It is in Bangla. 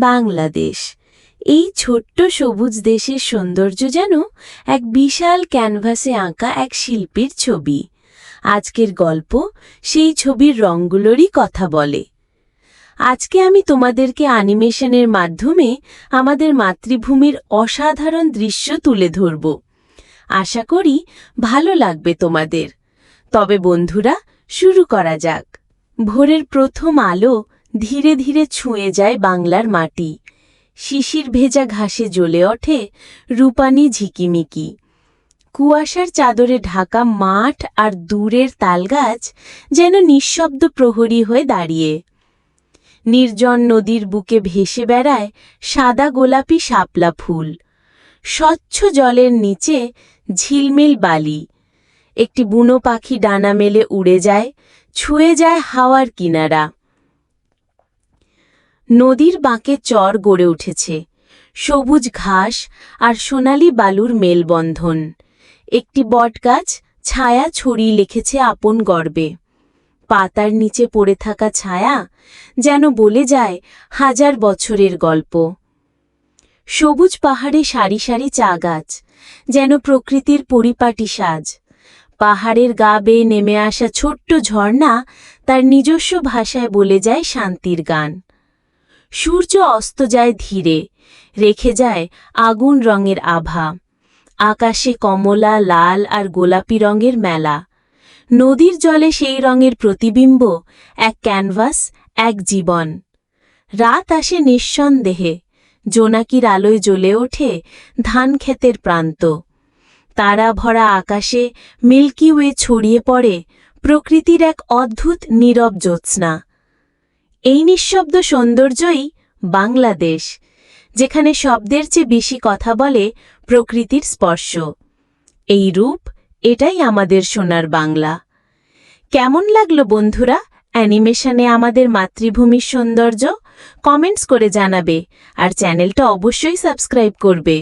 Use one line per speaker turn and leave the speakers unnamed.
বাংলাদেশ। এই ছোট্ট সবুজ দেশের সৌন্দর্য যেন এক বিশাল ক্যানভাসে আঁকা এক শিল্পীর ছবি। আজকের গল্প সেই ছবির রঙগুলোরই কথা বলে। আজকে আমি তোমাদেরকে অ্যানিমেশনের মাধ্যমে আমাদের মাতৃভূমির অসাধারণ দৃশ্য তুলে ধরব। আশা করি ভালো লাগবে তোমাদের। তবে বন্ধুরা, শুরু করা যাক। ভোরের প্রথম আলো ধীরে ধীরে ছুঁয়ে যায় বাংলার মাটি। শিশির ভেজা ঘাসে জ্বলে ওঠে রূপানি ঝিকিমিকি। কুয়াশার চাদরে ঢাকা মাঠ আর দূরের তালগাছ যেন নিঃশব্দ প্রহরী হয়ে দাঁড়িয়ে। নির্জন নদীর বুকে ভেসে বেড়ায় সাদা গোলাপি শাপলা ফুল। স্বচ্ছ জলের নিচে ঝিলমিল বালি। একটি বুনো পাখি ডানা মেলে উড়ে যায়, ছুঁয়ে যায় হাওয়ার কিনারা। নদীর বাঁকে চর গড়ে উঠেছে। সবুজ ঘাস আর সোনালি বালুর মেলবন্ধন। একটি বটগাছ ছায়া ছড়িয়ে লিখেছে আপন গর্বে। পাতার নিচে পড়ে থাকা ছায়া যেন বলে যায় হাজার বছরের গল্প। সবুজ পাহাড়ে সারি সারি চা গাছ যেন প্রকৃতির পরিপাটি সাজ। পাহাড়ের গা বেয়ে নেমে আসা ছোট্ট ঝর্ণা তার নিজস্ব ভাষায় বলে যায় শান্তির গান। সূর্য অস্ত যায় ধীরে, রেখে যায় আগুন রঙের আভা। আকাশে কমলা, লাল আর গোলাপি রঙের মেলা। নদীর জলে সেই রঙের প্রতিবিম্ব, এক ক্যানভাস, এক জীবন। রাত আসে নিঃসন্দেহে, জোনাকির আলোয় জ্বলে ওঠে ধান ক্ষেতের প্রান্ত। তারা ভরা আকাশে মিল্কি ওয়ে ছড়িয়ে পড়ে প্রকৃতির এক অদ্ভুত নীরব জ্যোৎস্না। এই নিঃশব্দ সৌন্দর্যই বাংলাদেশ, যেখানে শব্দের চেয়ে বেশি কথা বলে প্রকৃতির স্পর্শ। এই রূপ, এটাই আমাদের সোনার বাংলা। কেমন লাগল বন্ধুরা অ্যানিমেশনে আমাদের মাতৃভূমির সৌন্দর্য? কমেন্টস করে জানাবে, আর চ্যানেলটা অবশ্যই সাবস্ক্রাইব করবে।